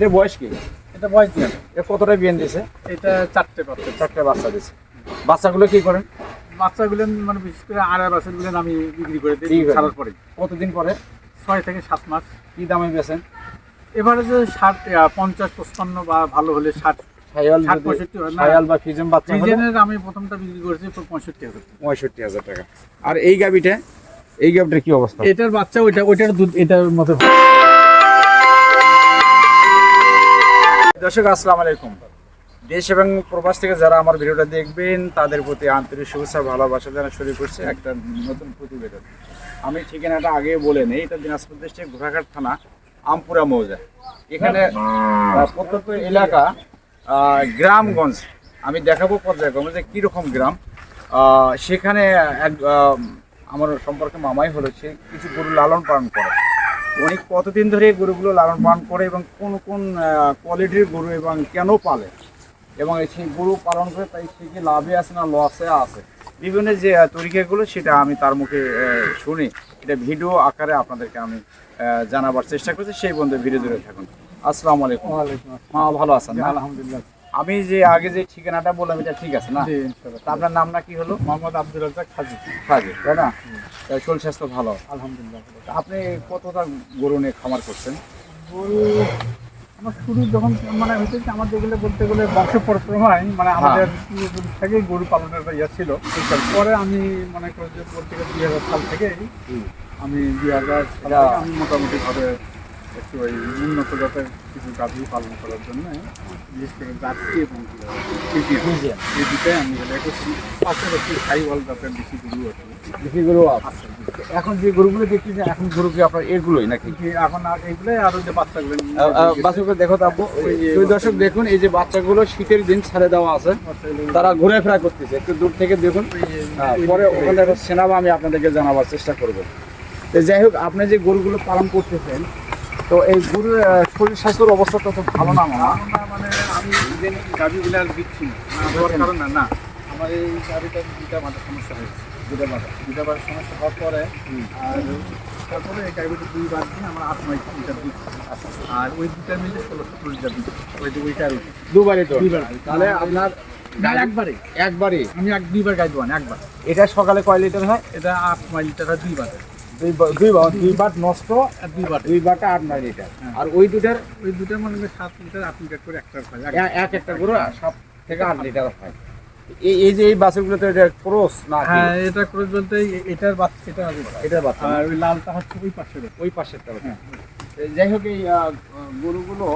এটা বয়স কি? এটা বয়স দিয়ে এটা কতটা বিয়ান দিয়েছে এটা চারটে পাচ্ছে চারটে বাচ্চা দিয়েছে বাচ্চাগুলো কি করেন? বাচ্চাগুলো মানে বিশেষ করে আড়াই বাচ্চাগুলো আমি বিক্রি করে দিই ছাড়ার পরে কতদিন পরে? ছয় থেকে সাত মাস। কি দামে বেছেন এবারে যে ষাট পঞ্চাশ পঁচপান্ন বা ভালো হলে ষাট বাচ্চা আমি প্রথমটা বিক্রি করেছি পঁয়ষট্টি হাজার পঁয়ষট্টি হাজার টাকা। আর এই গাবিটা? এই গাবিটার কি অবস্থা? এটার বাচ্চা ওইটা ওইটার দুধ এটার মতো দর্শক, আসসালামু আলাইকুম। দেশ এবং প্রবাস থেকে যারা আমার ভিডিওটা দেখবেন, তাদের প্রতি আন্তরিক শুভেচ্ছা ভালোবাসা জানা শুরু করছে একটা নতুন প্রতিবেদন। আমি ঠিকানাটা আগে বলে নেই, এটা দিনাজপুর ডিস্ট্রিক্ট ঘোড়াঘাট থানা, আমপুরা মৌজা। এখানে প্রত্যন্ত এলাকা গ্রামগঞ্জ। আমি দেখাবো পর্যায়ক্রমে যে কীরকম গ্রাম। সেখানে এক আমার সম্পর্কে মামাই হলো, সে কিছু গরু লালন পালন করে। উনি কতদিন ধরে গরুগুলো লালন পালন করে এবং কোন কোন কোয়ালিটির গরু এবং কেন পালে? এবং সেই গরু পালন করে তাই সে কি লাভে আছে না লসে আছে? বিভিন্ন যে তরিকাগুলো সেটা আমি তার মুখে শুনি। এটা ভিডিও আকারে আপনাদেরকে আমি জানাবার চেষ্টা করছি। সেই বন্ধু ভিডিও ধরে থাকুন। আসসালামু আলাইকুম। হ্যাঁ ভালো আছেন আলহামদুলিল্লাহ। আমি যে আগে যে ঠিকানাটা বললাম এটা ঠিক আছে না? তা আপনার নাম না কি হলো? মোহাম্মদ আব্দুল রাজ্জাক খাজি। কাজে তাই না? শরীর স্বাস্থ্য ভালো। আলহামদুলিল্লাহ। আপনি কতটা গরু নিয়ে খামার করছেন? গরু আমার শুরু যখন মানে হচ্ছে কি আমাদের এগুলো বলতে গেলে বংশ পরম্পরায় মানে আমাদের পূর্বপুরুষ থেকেই গরু পালনের ইয়ে ছিল। পরে আমি মনে করি যে বলতে গেলে দুই হাজার সাল থেকে আমি দুই হাজার আমি মোটামুটি ভাবে একটু ওই উন্নত জাতের কিছু গাভী পালন করার জন্য বিশেষ করে এবং এই দুটাই আমি করছি। পাশাপাশি সাইওয়াল জাতের বেশি গরু আছে। বেশি গরু আছে। এখন যে গরুগুলো দেখতেছেন এখন গরু কি আপনার এগুলোই নাকি? এখন আর এগুলোই আর ওই যে বাচ্চাগুলো বাচ্চাগুলো দেখো তো ওই দর্শক দেখুন এই যে বাচ্চাগুলো শীতের দিন ছেড়ে দেওয়া আছে। তারা ঘুরে ফেরা করতেছে। একটু দূর থেকে দেখুন। পরে ওখানে একটা সেনাবা আমি আপনাদেরকে জানাবার চেষ্টা করব। যাই হোক আপনি যে গরুগুলো পালন করতেছেন তো এই গরুর শরীর স্বাস্থ্যের অবস্থা তো ভালো না মামা। মানে আমি ইভেন গাভিগুলো আর দিচ্ছি না। না না আমার এই গাভিটা দুইটা মাথার সমস্যা হয়েছে দুটা মাথা দুটা বার সমস্যা হওয়ার পরে আর তারপরে এই গাভিটা দুইবার দিয়ে আমার আট নয় লিটার দুধ। আর ওই দুটার মিলে ষোলো সতেরো লিটার দুধ ওই আর দুবারই তো? দুইবার। তাহলে আপনার একবারে একবারই। আমি এক দুইবার গাই দেবো একবার। এটা সকালে কয় লিটার হয়? এটা আট নয় লিটার আর দুইবার দুই দুই বার নষ্ট দুই বারটা আট নয় লিটার। হ্যাঁ। আর ওই দুটার ওই দুটার মানে সাত লিটার আট লিটার করে একটা হয়। এক একটা সাত থেকে আট লিটার হয়। এই এই যে এই এটা ক্রস না হ্যাঁ এটা বলতে এটার বাচ্চা এটা এটার বাচ্চা আর ওই লালটা হচ্ছে ওই পাশের ওই পাশের টা হ্যাঁ। যাই হোক এই গরুগুলো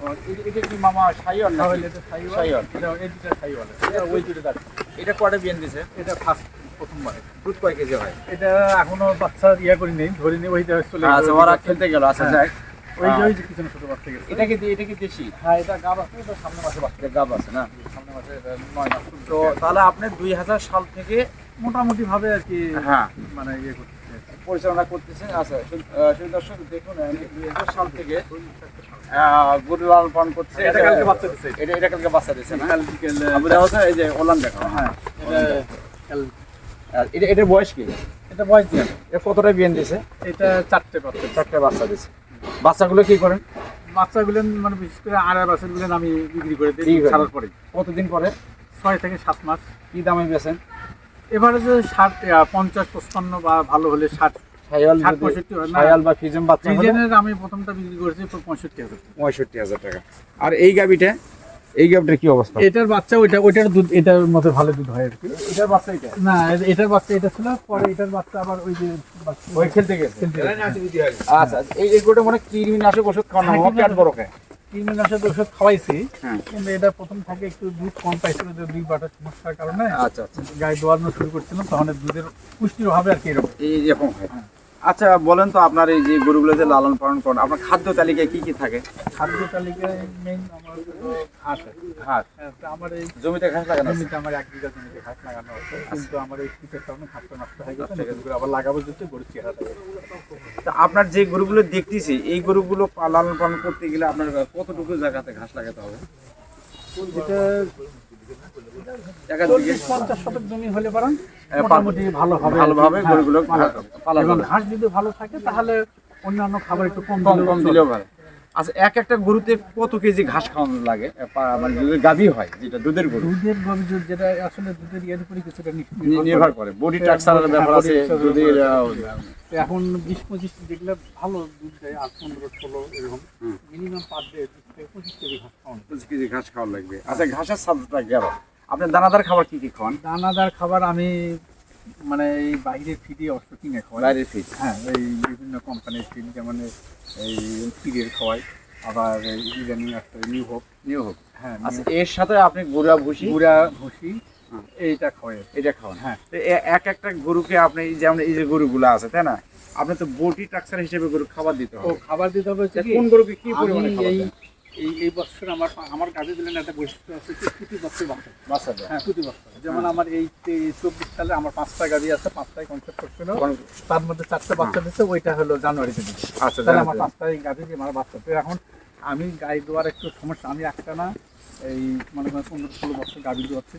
এটা- এটা কি মামা সাইওয়াল না তাহলে এটা সাইওয়াল। সাইওয়াল। এটা এই দুটা সাইওয়াল। এটা ওই দুটো দাঁড় এটা কয়টা বিয়ান দিছে? এটা ফার্স্ট প্রথমবারে। দুধ কয় কেজি হয়? এটা এখনও বাচ্চা ইয়া করি নেই ধরে নিয়ে ওই চলে আচ্ছা ওরা খেলতে গেল আচ্ছা হ্যাঁ। যাক। ওই যে ওই যে পিছনে ছোট বাচ্চা গেছে। এটা কি এটা কি দেশি? হ্যাঁ এটা গাব আছে এটা সামনে মাসে বাচ্চা। গাব আছে না? সামনে মাসে এটা নয় মাস। তো তাহলে আপনি দুই হাজার সাল থেকে মোটামুটি ভাবে আর কি হ্যাঁ। মানে ইয়ে করতেছে পরিচালনা করতেছেন আচ্ছা আহ, দর্শক দেখুন সাল থেকে গরু লালন পালন করছে এটা কালকে বাচ্চা দিছে। এটা এটা কালকে বাচ্চা দিচ্ছে না? এই যে ওলান দেখো হ্যাঁ। এটা এটার বয়স কি? এটা বয়স দিয়ে এটা কতটা বিয়ান দিছে? এটা চারটে বাচ্চা চারটে বাচ্চা দিছে। বাচ্চাগুলো কি করেন? বাচ্চাগুলো মানে বিশেষ করে আড়াই বাচ্চাগুলো আমি বিক্রি করে দিই? ছাড়ার পরে কতদিন পরে? ছয় থেকে সাত মাস। কি দামে বেছেন এবারে যে ষাট পঞ্চাশ পঁচপান্ন বা ভালো হলে ষাট আমি প্রথমটা বিক্রি করেছি পঁয়ষট্টি হাজার পঁয়ষট্টি হাজার টাকা। আর এই গাবিটা? এই গাবিটার কি অবস্থা? এটার বাচ্চা ওইটা ওইটার দুধ এটার মতো ভালো দুধ হয় আর কি। এটার বাচ্চা এটা? না এটার বাচ্চা এটা ছিল পরে এটার বাচ্চা আবার ওই যে ওই খেলতে গেছে? আচ্ছা এই এই গরুটা মানে কৃমিনাশক ওষুধ খাওয়ানো হ্যাঁ, পেট বড় খায় কৃমিনাশক ওষুধ খাওয়াইছি হ্যাঁ। কিন্তু এটা প্রথম থেকে একটু দুধ কম পাইছিল যে দুই বাটার সমস্যার কারণে আচ্ছা আচ্ছা। গায়ে দোয়ানো শুরু করছিলাম তখন দুধের পুষ্টির অভাবে আর কি এরকম। এই রকম হয়। আচ্ছা বলেন তো আপনার এই যে গরুগুলো যে লালন পালন করেন আপনার খাদ্য তালিকায় কি কি থাকে? খাদ্য তালিকায় মেইন আমার ঘাস ঘাস। হ্যাঁ, আমার এই জমিতে ঘাস লাগানো? জমিতে আমার এক বিঘা জমিতে ঘাস লাগানো আছে। কিন্তু আমার এই শীতের কারণে ঘাসটা নষ্ট হয়ে গেছে নতুন আবার লাগাবো যেতে গরুর চেহারাটা তা আপনার যে গরুগুলো দেখতেছি এই গরুগুলো লালন পালন করতে গেলে আপনার কতটুকু জায়গাতে ঘাস লাগাতে হবে? ভালো থাকে তাহলে অন্যান্য খাবার একটু কম কম দিলেও ভালো। আচ্ছা এক একটা গরুতে কত কেজি ঘাস খাওয়ানো লাগে? মানে যদি গাভী হয় যেটা দুধের গরু। দুধের গরু যেটা আসলে দুধের ইয়ের উপরে কিছুটা নির্ভর করে। বডি স্ট্রাকচারের ব্যাপার আছে হ্যাঁ, দুধের এখন বিশ পঁচিশ যেগুলো ভালো দুধ দেয় আট পনেরো ষোলো এরকম মিনিমাম পার ডে পঁচিশ কেজি ঘাস খাওয়ানো পঁচিশ কেজি ঘাস খাওয়া লাগবে। আচ্ছা ঘাসের সাদটা গেল আপনি দানাদার খাবার কি কি খাওয়ান? দানাদার খাবার আমি মানে এই বাইরের ফিডে অস্ত্র কিনে বাইরের ফিট হ্যাঁ এই বিভিন্ন কোম্পানির ফিড যেমন এই ফিডের আবার একটা নিউ হোপ নিউ হ্যাঁ আচ্ছা এর সাথে আপনি গুড়া ভুসি? গুড়া ভুসি এইটা খাওয়াই এটা খাওয়ান। হ্যাঁ। এক একটা গরুকে আপনি যেমন এই যে গরুগুলো আছে তাই না? আপনি তো বটি টাক্সার হিসেবে গরু খাবার দিতে ও হবে। খাবার দিতে হবে কোন গরুকে কি পরিমাণে খাবার এই এই বছর আমার আমার গাড়ি দিলেন একটা বৈশিষ্ট্য আছে কি প্রতি বছর বাচ্চা হ্যাঁ প্রতি বছর। যেমন আমার এই চব্বিশ সালে আমার পাঁচটা গাড়ি আছে পাঁচটায় কনসেপ্ট করছিল। তার মধ্যে চারটে বাচ্চা দিচ্ছে ওইটা হলো জানুয়ারিতে দিচ্ছে আচ্ছা তাহলে আমার। পাঁচটায় গাড়ি দিয়ে আমার বাচ্চা। তো এখন আমি গাড়ি দেওয়ার একটু সমস্যা আমি একটা না এই মনে করেন পনেরো ষোলো বছর গাড়ি দেওয়াচ্ছি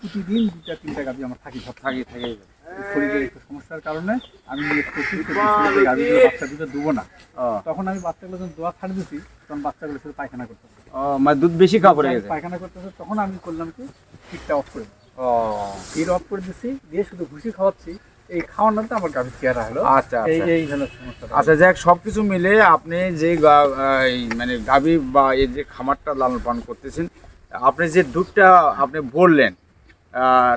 প্রতিদিন দুটা তিনটা গাড়ি আমার থাকি থাকি থাকি। শরীরের একটু সমস্যার কারণে আমি দিয়ে বাচ্চা দেবো না। তখন আমি বাচ্চাগুলো যখন দোয়া ছাড় দিছি তখন বাচ্চাগুলো শুধু পায়খানা করতেছে। মানে দুধ বেশি খাওয়া পড়ে গেছে? পায়খানা করতেছে তখন আমি করলাম কি ফিটটা অফ করে। ও। ফিট অফ করে দিছি দিয়ে শুধু ঘুষি খাওয়াচ্ছি। এই খাওয়ানোতে আমার গাভীর চেহারা হলো। আচ্ছা এই আচ্ছা এই সমস্যা আচ্ছা যাক সবকিছু মিলে আপনি যে এই মানে গাভী বা এই যে খামারটা লালন পালন করতেছেন আপনি যে দুধটা আপনি বললেন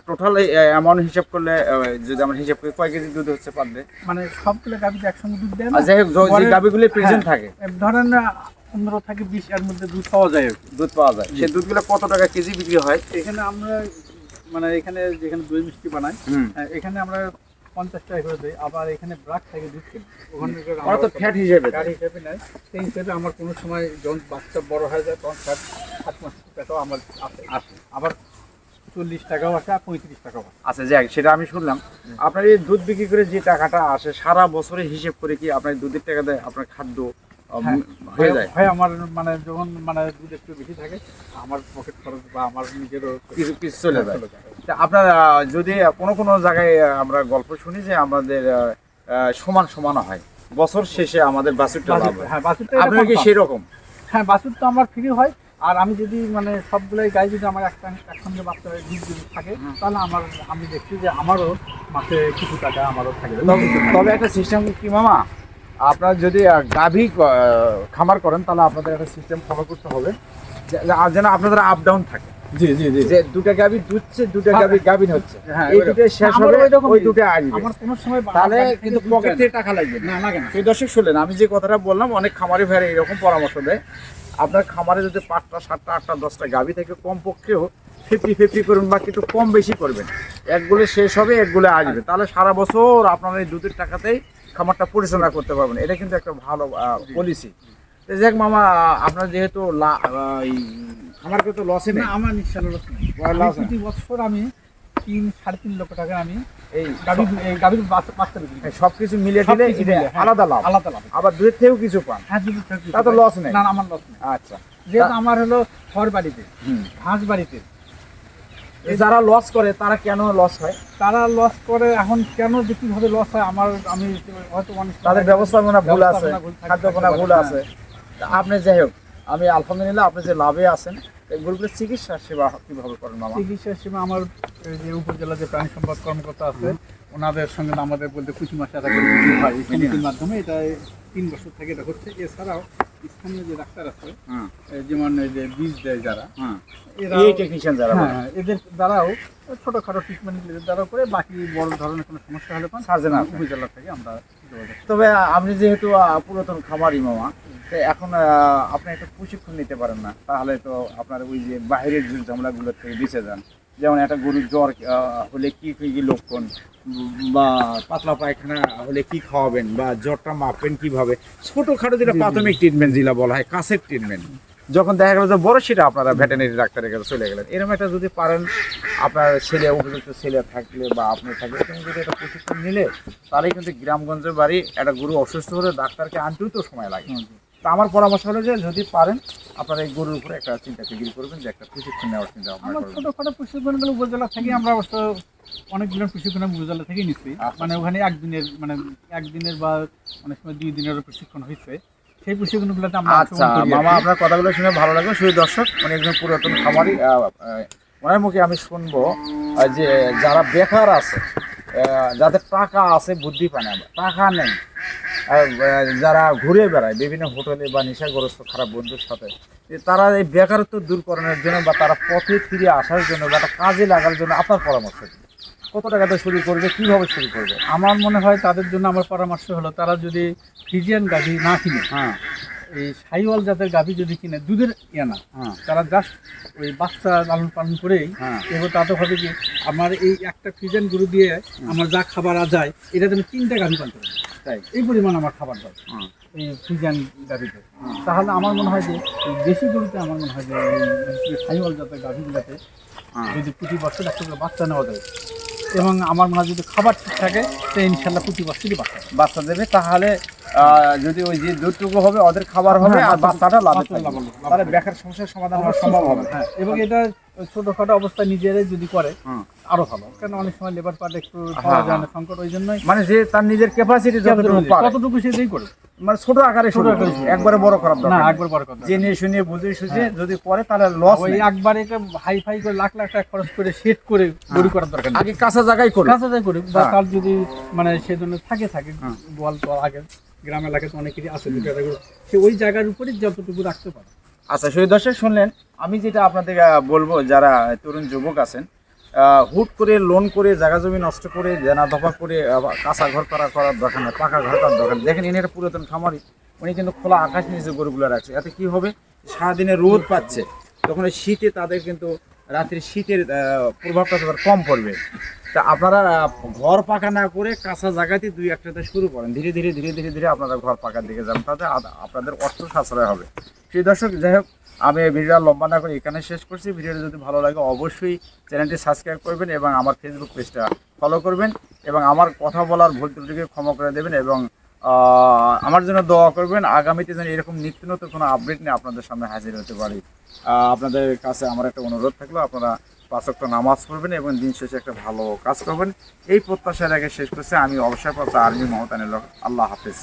টোটাল অ্যামাউন্ট হিসাব করলে যদি আমরা হিসাব করি কয় কেজি দুধ হচ্ছে পার ডে মানে সবগুলো গাভী যে একসঙ্গে দুধ দেয় না? আর যাই হোক যে পরে- প্রেজেন্ট হ্যাঁ। থাকে। ধরেন পনেরো থেকে বিশ এর মধ্যে দুধ পাওয়া যায় দুধ পাওয়া যায়। সেই দুধগুলো কত টাকা কেজি বিক্রি হয়? এখানে আমরা মানে এখানে যেখানে দই মিষ্টি বানাই এখানে আমরা পঞ্চাশ টাকা করে দিই আবার এখানে ব্রাক থেকে দুধ কিনি ওখানে ওরা তো ফ্যাট হিসেবে দেয়। গাড়ি হিসেবে নেয়। সেই হিসেবে আমার কোনো সময় যখন বাচ্চা বড় হয়ে যায় তখন ষাট সাত মাস টাকাও আমার আসে। আবার চল্লিশ টাকাও আসে আর পঁয়ত্রিশ টাকাও আসে আচ্ছা যাক সেটা আমি শুনলাম। আপনার এই দুধ বিক্রি করে যে টাকাটা আসে সারা বছরে হিসেব করে কি আপনার দুধের টাকা দেয় আপনার খাদ্য হ্যাঁ, হয়ে যায়? হয় আমার মানে যখন মানে দুধ একটু বেশি থাকে আমার পকেট খরচ বা আমার নিজেরও কিছু কিছু চলে যায়। তা আপনার যদি কোনো কোনো জায়গায় আমরা গল্প শুনি যে আমাদের সমান সমান হয় বছর শেষে আমাদের বাছুরটা হ্যাঁ। বাছুরটা আপনার কি সেই রকম হ্যাঁ বাছুর তো আমার ফ্রি হয় আর আমি যদি মানে সবগুলোই গাই যদি আমার একটা একসঙ্গে বাচ্চা হয়, দুধ যদি থাকে তাহলে আমার আমি দেখছি যে আমারও মাসে কিছু টাকা আমারও থাকে। তবে একটা সিস্টেম কি মামা? আপনার যদি গাভী খামার করেন তাহলে আপনাদের একটা সিস্টেম ফলো করতে হবে। যেন আপনাদের আপ ডাউন থাকে। জি জি জি। যে দুটা গাভী দুধছে দুটা হ্যাঁ। হচ্ছে। হ্যাঁ, এই দুটো শেষ হবে ওই দুটো আসবে। আমার কোনো সময় তাহলে কিন্তু পকেট থেকে টাকা লাগবে। না না লাগে না। সেই দর্শক শুনলেন আমি যে কথাটা বললাম অনেক খামারি ভাইরা এরকম পরামর্শ দেয়। আপনার খামারে যদি পাঁচটা সাতটা আটটা দশটা গাভী থেকে কমপক্ষেও ফিফটি ফিফটি করুন বা কিছু কম বেশি করবেন। একগুলো শেষ হবে একগুলো আসবে। তাহলে সারা বছর আপনার এই দুধের টাকাতেই খামারটা পরিচালনা করতে পারবেন। এটা কিন্তু একটা ভালো পলিসি যাক মামা আপনার যেহেতু আহ, এই লসে নেই। আমার লস নেই। প্রতি বছর আমি তিন সাড়ে তিন লক্ষ টাকা আমি এই গাভী এই গাভীর বাচ্চা বিক্রি সব কিছু মিলিয়ে দিলে মিলে, হ্যাঁ, আলাদা লাভ। আলাদা লাভ। আবার দুধের থেকেও কিছু পান। হ্যাঁ দুধ থেকে তা তো loss নেই। না আমার লস নেই। আচ্ছা। যেহেতু আমার হলো খড় বাড়িতে হুম। ঘাস বাড়িতে। এই যারা লস করে তারা কেন লস হয়? তারা লস করে এখন কেন যে কীভাবে লস হয়? আমার আমি হয়তো অনেক তাদের ব্যবস্থাপনা ভুল আছে খাদ্যপনা ভুল। আছে। তা আপনি যাই হোক আমি আলহামদুলিল্লাহ আপনি যে লাভে আছেন এই চিকিৎসা সেবা কীভাবে করেন মামা চিকিৎসা সেবা আমার যে উপজেলা যে প্রাণী সম্পদ কর্মকর্তা আছে ওনাদের সঙ্গে আমাদের বলতে কুচি মাসে একটা হয় কমিটির মাধ্যমে। এটা তিন বছর থেকে এটা হচ্ছে। এছাড়াও স্থানীয় যে ডাক্তার আছে যেমন এই যে বীজ দেয় যারা এই টেকনিশিয়ান যারা হ্যাঁ হ্যাঁ, এদের দ্বারাও ছোটখাটো ট্রিটমেন্ট দ্বারাও করে বাকি বড় ধরনের কোনো সমস্যা হলে পান সার্জন উপজেলা থেকে আমরা তবে আপনি যেহেতু পুরাতন খামারি মামা তো এখন আপনি একটা প্রশিক্ষণ নিতে পারেন না তাহলে তো আপনার ওই যে বাইরের যে ঝামেলাগুলোর থেকে বেঁচে যান। যেমন একটা গরুর জ্বর হলে কি কি কি লক্ষণ? বা পাতলা পায়খানা হলে কি খাওয়াবেন? বা জ্বরটা মাপবেন কীভাবে? ছোটখাটো যেটা। প্রাথমিক ট্রিটমেন্ট যেটা বলা হয় কাছের ট্রিটমেন্ট যখন দেখা গেল যে বড় সেটা আপনারা ভেটেনারি ডাক্তারের কাছে চলে গেলেন। এরকম একটা যদি পারেন আপনার ছেলে উপযুক্ত ছেলে থাকলে বা আপনি থাকলে এরকম যদি একটা প্রশিক্ষণ নিলে তাহলে কিন্তু গ্রামগঞ্জে বাড়ি একটা গরু অসুস্থ হলে ডাক্তারকে আনতেও তো সময় লাগে। তা আমার পরামর্শ হলো যে যদি পারেন আপনারা এই গরুর উপরে একটা চিন্তা ফিকির করবেন যে একটা প্রশিক্ষণ নেওয়ার চিন্তা আমার করবেন। প্রশিক্ষণগুলো উপজেলা থেকে আমরা অবশ্য অনেকগুলো প্রশিক্ষণ আমি উপজেলা থেকেই নিচ্ছি। মানে ওখানে একদিনের মানে একদিনের বা অনেক সময় দুই দিনেরও প্রশিক্ষণ হয়েছে সেই প্রশিক্ষণগুলোতে আমরা আচ্ছা মামা আপনার কথাগুলো শুনে ভালো লাগল। শুধু দর্শক মানে একজন পুরাতন খামারি ওনার মুখে আমি শুনব যে যারা বেকার আছে যাদের টাকা আছে, বুদ্ধি পায় না টাকা নেই। যারা ঘুরে বেড়ায়, বিভিন্ন হোটেলে বা নেশাগ্রস্ত খারাপ বন্ধুর সাথে তারা এই বেকারত্ব দূরকরণের জন্য বা তারা পথে ফিরে আসার জন্য বা কাজে লাগার জন্য আপনার পরামর্শ কি? কত টাকাতে শুরু করবে, কীভাবে শুরু করবে? আমার মনে হয় তাদের জন্য আমার পরামর্শ হলো, তারা যদি ফিজিয়ান গাড়ি না কিনে হ্যাঁ। এই সাইওয়াল জাতের গাভী যদি কিনে দুধের ইয়ে না হ্যাঁ। তারা জাস্ট ওই বাচ্চা লালন পালন করেই হ্যাঁ। এবার তাতে হবে কি আমার এই একটা ফিজেন গরু দিয়ে আমার যা খাবার আ যায় এটা আমি তিনটা গাভী পালতে পারি তাই? এই পরিমাণ আমার খাবার যায় এই ফিজিয়ান গাভীতে। তাহলে আমার মনে হয় যে দেশি গরুতে আমার মনে হয় যে সাইওয়াল জাতের গাভীগুলোতে হ্যাঁ। যদি প্রতি বছর একটা করে বাচ্চা নেওয়া যায় এবং আমার মনে হয় যদি খাবার ঠিক থাকে তো ইনশাল্লাহ প্রতি বছরই বাচ্চা বাচ্চা দেবে তাহলে যদি ওই যে দুধটুকু হবে ওদের খাবার হবে হ্যাঁ, আর বাচ্চাটা লাভে তাহলে। বেকার সমস্যার সমাধান হওয়া সম্ভব হবে। হ্যাঁ এবং এটা ছোটখাটো অবস্থায় নিজেরাই যদি করে আরও ভালো। অনেক সময় লেবার পার্ট একটু হ্যাঁ, হ্যাঁ। সংকট ওই জন্যই মানে যে তার নিজের ক্যাপাসিটি যতটুকু পারে। কতটুকু সে যেই করে মানে ছোট আকারে ছোট আকারে একবারে বড় খারাপ না একবার বড় কথা জেনে শুনে বুঝে সুঝে হ্যাঁ। যদি করে তাহলে লস ওই একবার এটা হাই ফাই করে লাখ লাখ টাকা খরচ করে সেট করে গড়ি করার দরকার আগে কাঁচা জায়গায় করে কাছে যাই করি বা হ্যাঁ। তার যদি মানে সে জন্য থাকে থাকে বল তো আগে। গ্রাম এলাকায় তো অনেকেরই আছে সে ওই জায়গার উপরে যতটুকু রাখতে পারে। আচ্ছা সেই দর্শক, শুনলেন, আমি যেটা আপনাদের বলব, যারা তরুণ যুবক আছেন হুট করে লোন করে, জায়গা জমি নষ্ট করে, দেনা দফা করে কাঁচা ঘর করা করার দরকার পাকা ঘর করার দরকার। দেখেন, ইনি একটা পুরাতন খামারি, উনি কিন্তু খোলা আকাশ নিচে গরুগুলো রাখছে। এতে কি হবে? সারাদিনে রোদ পাচ্ছে। তখন শীতে তাদের কিন্তু রাত্রি শীতের প্রভাবটা তাদের কম পড়বে। তা আপনারা ঘর পাকা না করে কাঁচা জায়গাতে দুই একটাতে শুরু করেন। ধীরে ধীরে ধীরে ধীরে ধীরে আপনারা ঘর পাকার দিকে যান। তাতে আপনাদের অর্থ সাশ্রয় হবে। সেই দর্শক, যাই হোক, আমি ভিডিওটা লম্বা না করে এখানে শেষ করছি। ভিডিওটা যদি ভালো লাগে, অবশ্যই চ্যানেলটি সাবস্ক্রাইব করবেন এবং আমার ফেসবুক পেজটা ফলো করবেন এবং আমার কথা বলার ভুল ত্রুটিকে ক্ষমা করে দেবেন এবং আমার জন্য দোয়া করবেন। আগামীতে যেন এরকম নিত্য নতুন কোনো আপডেট নিয়ে আপনাদের সামনে হাজির হতে পারি। আপনাদের কাছে আমার একটা অনুরোধ থাকল, আপনারা পাঁচক্ত নামাজ পড়বেন এবং দিন শেষে একটা ভালো কাজ করবেন। এই প্রত্যাশার আগে শেষ করছে। আমি অবসরপ্রাপ্ত আর্মি মহতানের লোক আল্লাহ হাফিজ।